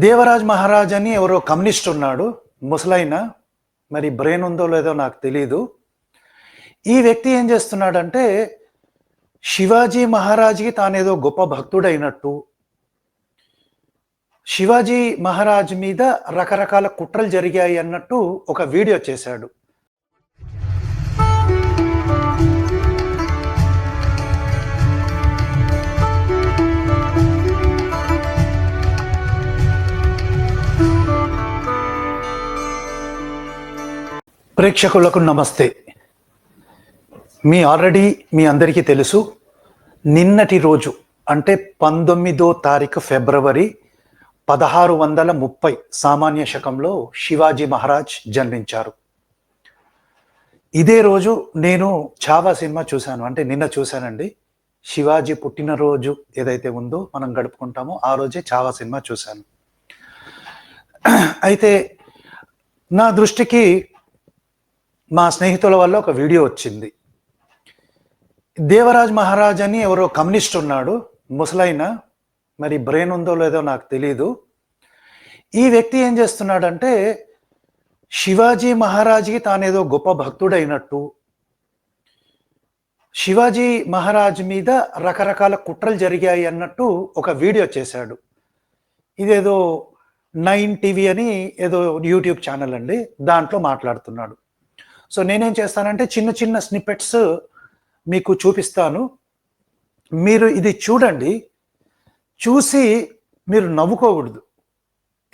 దేవరాజ్ మహారాజ్ అని ఎవరో కమ్యూనిస్ట్ ఉన్నాడు ముసలైన మరి బ్రెయిన్ ఉందో లేదో నాకు తెలియదు ఈ వ్యక్తి ఏం చేస్తున్నాడంటే శివాజీ మహారాజ్కి తానేదో గొప్ప భక్తుడైనట్టు శివాజీ మహారాజ్ మీద రకరకాల కుట్రలు జరిగాయి అన్నట్టు ఒక వీడియో చేశాడు. ప్రేక్షకులకు నమస్తే. మీ ఆల్రెడీ మీ అందరికీ తెలుసు నిన్నటి రోజు అంటే పంతొమ్మిదో తారీఖు ఫిబ్రవరి పదహారు వందల ముప్పై సామాన్య శకంలో శివాజీ మహారాజ్ జన్మించారు. ఇదే రోజు నేను చావా సినిమా చూశాను. అంటే నిన్న చూశానండి. శివాజీ పుట్టినరోజు ఏదైతే ఉందో మనం గడుపుకుంటామో ఆ రోజే చావా సినిమా చూశాను. అయితే నా దృష్టికి మా స్నేహితుల వల్ల ఒక వీడియో వచ్చింది. దేవరాజ్ మహారాజ్ అని ఎవరో కమ్యూనిస్ట్ ఉన్నాడు ముసలైన మరి బ్రెయిన్ ఉందో లేదో నాకు తెలియదు ఈ వ్యక్తి ఏం చేస్తున్నాడంటే శివాజీ మహారాజ్కి తానేదో గొప్ప భక్తుడైనట్టు శివాజీ మహారాజ్ మీద రకరకాల కుట్రలు జరిగాయి అన్నట్టు ఒక వీడియో చేశాడు. ఇదేదో నైన్ టీవీ అని ఏదో యూట్యూబ్ ఛానల్ అండి దాంట్లో మాట్లాడుతున్నాడు. సో నేనేం చేస్తానంటే చిన్న చిన్న స్నిపెట్స్ మీకు చూపిస్తాను. మీరు ఇది చూడండి. చూసి మీరు నవ్వుకోకూడదు.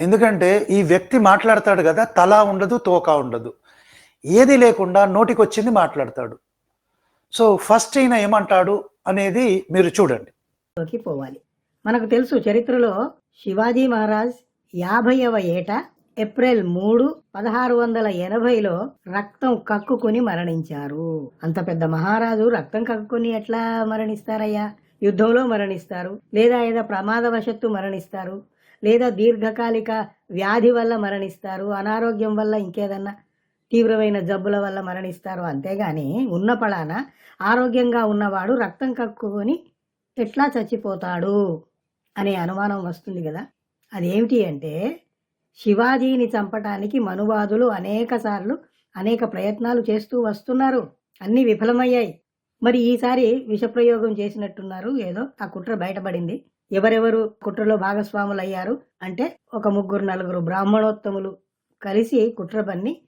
ఎందుకంటే ఈ వ్యక్తి మాట్లాడతాడు కదా తల ఉండదు తోక ఉండదు. ఏది లేకుండా నోటికొచ్చింది మాట్లాడతాడు. సో ఫస్ట్ ఈయన ఏమంటాడు అనేది మీరు చూడండి. పోవాలి. మనకు తెలుసు చరిత్రలో శివాజీ మహారాజ్ యాభైవ ఏట ఏప్రిల్ మూడు పదహారు వందల ఎనభైలో రక్తం కక్కుకొని మరణించారు. అంత పెద్ద మహారాజు రక్తం కక్కుకొని ఎట్లా మరణిస్తారయ్యా? యుద్ధంలో మరణిస్తారు. లేదా ఏదో ప్రమాదవశత్తు మరణిస్తారు. లేదా దీర్ఘకాలిక వ్యాధి వల్ల మరణిస్తారు. అనారోగ్యం వల్ల ఇంకేదన్నా తీవ్రమైన జబ్బుల వల్ల మరణిస్తారు. అంతేగాని ఉన్న పడాన ఆరోగ్యంగా ఉన్నవాడు రక్తం కక్కుకొని ఎట్లా చచ్చిపోతాడు? అనే అనుమానం వస్తుంది కదా. అదేమిటి అంటే శివాజీని చంపటానికి మనువాదులు అనేక సార్లు అనేక ప్రయత్నాలు చేస్తూ వస్తున్నారు. అన్నీ విఫలమయ్యాయి. మరి ఈసారి విషప్రయోగం చేసినట్టున్నారు. ఏదో ఆ కుట్ర బయటపడింది. ఎవరెవరు కుట్రలో భాగస్వాములు అయ్యారు అంటే ఒక ముగ్గురు నలుగురు బ్రాహ్మణోత్తములు కలిసి కుట్ర పన్ని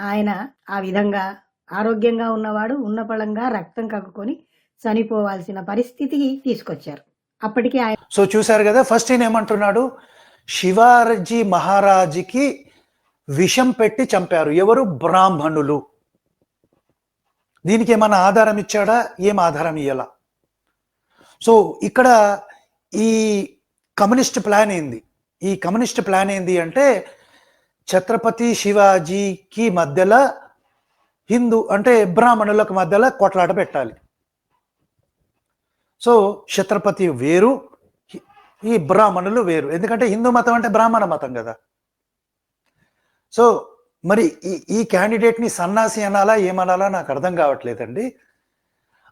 ఆయన ఆ విధంగా ఆరోగ్యంగా ఉన్నవాడు ఉన్న పళంగా రక్తం కక్కుకొని చనిపోవాల్సిన పరిస్థితికి తీసుకొచ్చారు. అప్పటికి ఆయన సో చూశారు కదా ఫస్ట్ ఈయన ఏమంటున్నాడు? శివాజీ మహారాజుకి విషం పెట్టి చంపారు. ఎవరు? బ్రాహ్మణులు. దీనికి ఏమైనా ఆధారం ఇచ్చాడా? ఏం ఆధారం ఇయ్యాలా? సో ఇక్కడ ఈ కమ్యూనిస్ట్ ప్లాన్ ఏంది? ఈ కమ్యూనిస్ట్ ప్లాన్ ఏంది అంటే ఛత్రపతి శివాజీకి మధ్యలో హిందూ అంటే బ్రాహ్మణులకు మధ్యలో కొట్లాట పెట్టాలి. సో ఛత్రపతి వేరు ఈ బ్రాహ్మణులు వేరు. ఎందుకంటే హిందూ మతం అంటే బ్రాహ్మణ మతం కదా. సో మరి ఈ ఈ క్యాండిడేట్ని సన్నాసి అనాలా ఏమనాలా నాకు అర్థం కావట్లేదండి.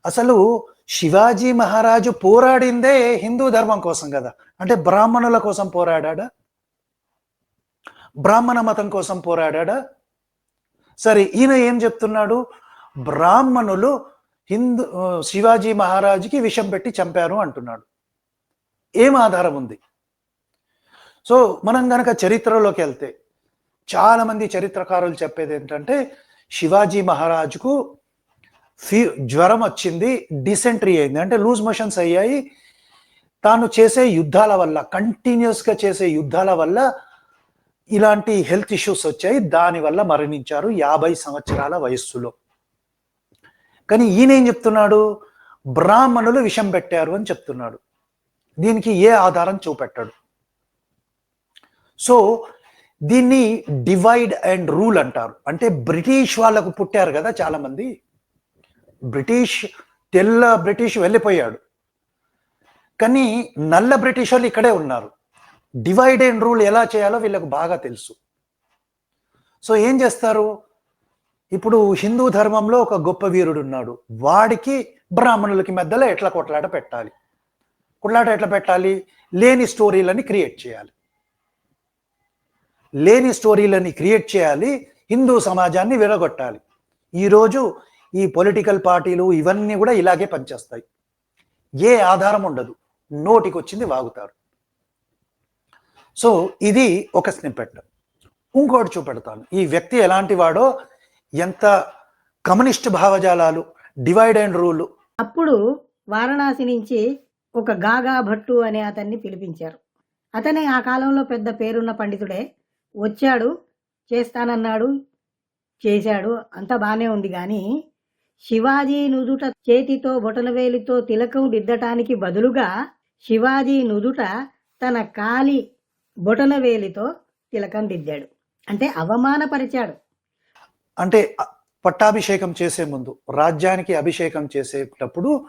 అసలు శివాజీ మహారాజు పోరాడిందే హిందూ ధర్మం కోసం కదా. అంటే బ్రాహ్మణుల కోసం పోరాడా బ్రాహ్మణ మతం కోసం పోరాడా సరే ఈయన ఏం చెప్తున్నాడు? బ్రాహ్మణులు హిందూ శివాజీ మహారాజుకి విషం పెట్టి చంపారు అంటున్నాడు. ఏం ఆధారం ఉంది? సో మనం గనక చరిత్రలోకి వెళ్తే చాలామంది చరిత్రకారులు చెప్పేది ఏంటంటే శివాజీ మహారాజుకు ఫీ జ్వరం వచ్చింది డిసెంట్రీ అయింది. అంటే లూజ్ మోషన్స్ అయ్యాయి. తాను చేసే యుద్ధాల వల్ల కంటిన్యూస్గా చేసే యుద్ధాల వల్ల ఇలాంటి హెల్త్ ఇష్యూస్ వచ్చాయి. దానివల్ల మరణించారు యాభై సంవత్సరాల వయస్సులో. కానీ ఈయన ఏం చెప్తున్నాడు? బ్రాహ్మణులు విషం పెట్టారు అని చెప్తున్నాడు. దీనికి ఏ ఆధారం చూపెట్టాడు. సో దీన్ని డివైడ్ అండ్ రూల్ అంటారు. అంటే బ్రిటిష్ వాళ్ళకు పుట్టారు కదా చాలా మంది బ్రిటిష్ తెల్ల బ్రిటిష్ వెళ్ళిపోయాడు. కానీ నల్ల బ్రిటిష్ వాళ్ళు ఇక్కడే ఉన్నారు. డివైడ్ అండ్ రూల్ ఎలా చేయాలో వీళ్ళకు బాగా తెలుసు. సో ఏం చేస్తారు? ఇప్పుడు హిందూ ధర్మంలో ఒక గొప్ప వీరుడు ఉన్నాడు. వాడికి బ్రాహ్మణులకి మధ్యలో ఎట్లా కొట్లాట పెట్టాలి? కొట్లాట ఎట్లా పెట్టాలి? లేని స్టోరీలని క్రియేట్ చేయాలి. లేని స్టోరీలని క్రియేట్ చేయాలి. హిందూ సమాజాన్ని విరగొట్టాలి. ఈరోజు ఈ పొలిటికల్ పార్టీలు ఇవన్నీ కూడా ఇలాగే పనిచేస్తాయి. ఏ ఆధారం ఉండదు. నోటికి వచ్చింది వాగుతారు. సో ఇది ఒక స్నిప్పెట్. ఇంకోటి చూపెడతాను. ఈ వ్యక్తి ఎలాంటి వాడో ఎంత కమ్యూనిస్ట్ భావజాలాలు డివైడ్ అండ్ రూల్. అప్పుడు వారణాసి నుంచి ఒక గాగా భట్టు అనే అతన్ని పిలిపించారు. అతనే ఆ కాలంలో పెద్ద పేరున్న పండితుడే. వచ్చాడు చేస్తానన్నాడు చేశాడు అంత బాగానే ఉంది కానీ శివాజీ నుదుట చేతితో బొటనవేలితో తిలకం దిద్దటానికి బదులుగా శివాజీ నుదుట తన కాలి బొటనవేలితో తిలకం దిద్దాడు. అంటే అవమానపరిచాడు. అంటే పట్టాభిషేకం చేసే ముందు రాజ్యానికి అభిషేకం చేసేటప్పుడు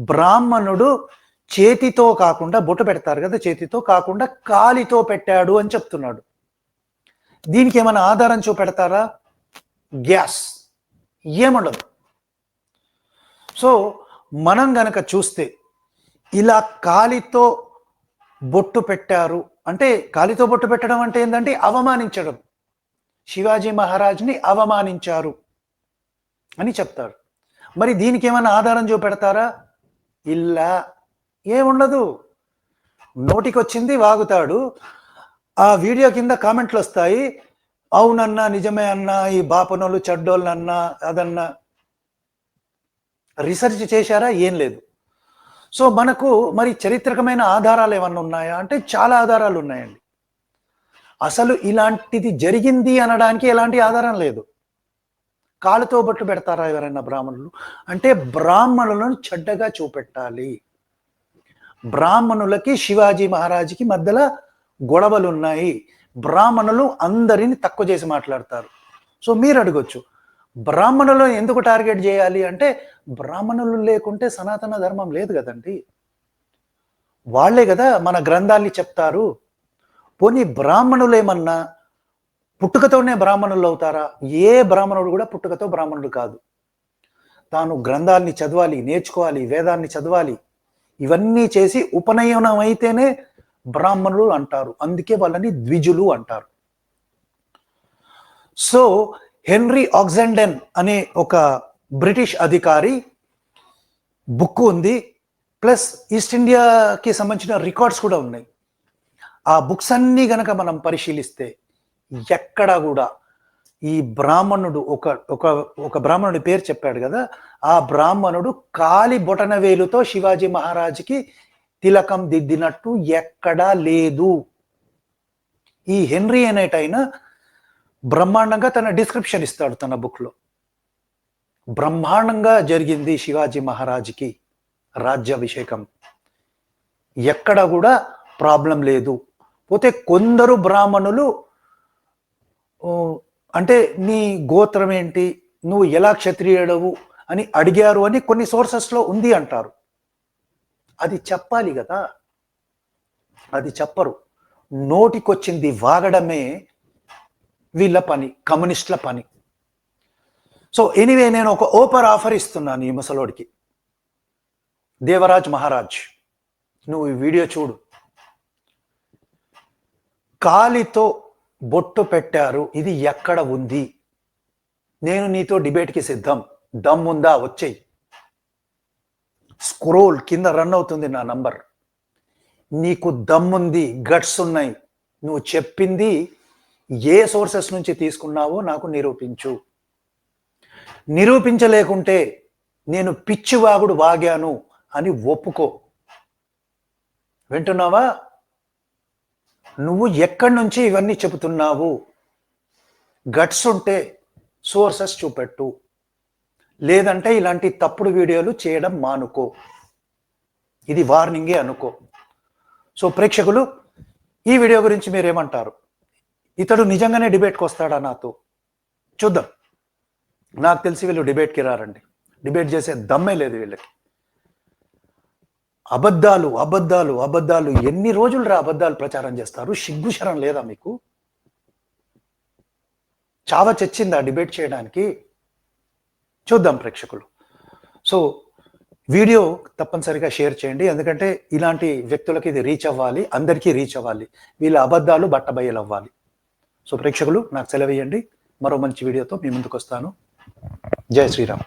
బ్రాహ్మణుడు చేతితో కాకుండా బొట్టు పెడతారు కదా చేతితో కాకుండా కాలితో పెట్టాడు అని చెప్తున్నాడు. దీనికి ఏమైనా ఆధారం చూపెడతారా? గ్యాస్. ఏముండదు. సో మనం గనక చూస్తే ఇలా కాలితో బొట్టు పెట్టారు అంటే కాలితో బొట్టు పెట్టడం అంటే ఏంటంటే అవమానించడం. శివాజీ మహారాజ్ని అవమానించారు అని చెప్తారు. మరి దీనికి ఏమైనా ఆధారం చూపెడతారా? ఇలా ఏముండదు? నోటికొచ్చింది వాగుతాడు. ఆ వీడియో కింద కామెంట్లు వస్తాయి. అవునన్నా నిజమే అన్నా ఈ బాపనోళ్ళు చెడ్డోళ్ళన్నా అదన్నా. రీసెర్చ్ చేశారా? ఏం లేదు. సో మనకు మరి చరిత్రకమైన ఆధారాలు ఏమన్నా ఉన్నాయా? అంటే చాలా ఆధారాలు ఉన్నాయండి. అసలు ఇలాంటిది జరిగింది అనడానికి ఎలాంటి ఆధారం లేదు. కాలుతో బొట్టు పెడతారా ఎవరైనా బ్రాహ్మణులు? అంటే బ్రాహ్మణులను చెడ్డగా చూపెట్టాలి. బ్రాహ్మణులకి శివాజీ మహారాజుకి మధ్యలో గొడవలు ఉన్నాయి బ్రాహ్మణులు అందరిని తక్కువ చేసి మాట్లాడతారు. సో మీరు అడగొచ్చు బ్రాహ్మణులను ఎందుకు టార్గెట్ చేయాలి అంటే బ్రాహ్మణులు లేకుంటే సనాతన ధర్మం లేదు కదండి. వాళ్ళే కదా మన గ్రంథాల్ని చెప్తారు. పోనీ బ్రాహ్మణులు ఏమన్నా పుట్టుకతోనే బ్రాహ్మణులు అవుతారా? ఏ బ్రాహ్మణుడు కూడా పుట్టుకతో బ్రాహ్మణుడు కాదు. తాను గ్రంథాల్ని చదవాలి నేర్చుకోవాలి వేదాన్ని చదవాలి ఇవన్నీ చేసి ఉపనయనం అయితేనే బ్రాహ్మణులు అంటారు. అందుకే వాళ్ళని ద్విజులు అంటారు. సో హెన్రీ ఆక్సెండెన్ అనే ఒక బ్రిటిష్ అధికారి బుక్ ఉంది. ప్లస్ ఈస్ట్ ఇండియాకి సంబంధించిన రికార్డ్స్ కూడా ఉన్నాయి. ఆ బుక్స్ అన్నీ గనక మనం పరిశీలిస్తే ఎక్కడా కూడా ఈ బ్రాహ్మణుడు ఒక ఒక ఒక బ్రాహ్మణుడి పేరు చెప్పాడు కదా ఆ బ్రాహ్మణుడు కాలి బొటన వేలుతో శివాజీ మహారాజుకి తిలకం దిద్దినట్టు ఎక్కడా లేదు. ఈ హెన్రీ అనేటైనా బ్రహ్మాండంగా తన డిస్క్రిప్షన్ ఇస్తాడు తన బుక్లో. బ్రహ్మాండంగా జరిగింది శివాజీ మహారాజుకి రాజ్యాభిషేకం ఎక్కడ కూడా ప్రాబ్లం లేదు. పోతే కొందరు బ్రాహ్మణులు అంటే నీ గోత్రం ఏంటి? నువ్వు ఎలా క్షత్రియుడవు అని అడిగారు అని కొన్ని సోర్సెస్లో ఉంది అంటారు. అది చెప్పాలి కదా. అది చెప్పరు. నోటికొచ్చింది వాగడమే వీళ్ళ పని కమ్యూనిస్టుల పని. సో ఎనీవే నేను ఒక ఓపర్ ఆఫర్ ఇస్తున్నాను ఈ ముసలోడికి. దేవరాజ్ మహారాజ్ నువ్వు ఈ వీడియో చూడు. కాలితో బొట్టు పెట్టారు ఇది ఎక్కడ ఉంది? నేను నీతో డిబేట్కి సిద్ధం. దమ్ ఉందా వచ్చేయి. స్క్రోల్ కింద రన్ అవుతుంది నా నంబర్. నీకు దమ్ముంది గట్స్ ఉన్నాయి. నువ్వు చెప్పింది ఏ సోర్సెస్ నుంచి తీసుకున్నావో నాకు నిరూపించు. నిరూపించలేకుంటే నేను పిచ్చివాగుడు వాగాను అని ఒప్పుకో. వింటున్నావా? నువ్వు ఎక్కడి నుంచి ఇవన్నీ చెబుతున్నావు? గట్స్ ఉంటే సోర్సెస్ చూపెట్టు. లేదంటే ఇలాంటి తప్పుడు వీడియోలు చేయడం మానుకో. ఇది వార్నింగే అనుకో. సో ప్రేక్షకులు ఈ వీడియో గురించి మీరేమంటారు? ఇతడు నిజంగానే డిబేట్కి వస్తాడా నాతో? చూద్దాం. నాకు తెలిసి వీళ్ళు డిబేట్కి రారండి. డిబేట్ చేసే దమ్మే లేదు వీళ్ళకి. అబద్ధాలు అబద్ధాలు అబద్ధాలు. ఎన్ని రోజులు రా అబద్ధాలు ప్రచారం చేస్తారు? సిగ్గుశరం లేదా మీకు? చావ చచ్చిందా డిబేట్ చేయడానికి? చూద్దాం ప్రేక్షకులు. సో వీడియో తప్పనిసరిగా షేర్ చేయండి. ఎందుకంటే ఇలాంటి వ్యక్తులకి ఇది రీచ్ అవ్వాలి అందరికీ రీచ్ అవ్వాలి. వీళ్ళ అబద్ధాలు బట్టబయలు అవ్వాలి సో ప్రేక్షకులు నాకు సెలవేయండి మరో మంచి వీడియోతో మీ ముందుకు వస్తాను జై శ్రీరామ్.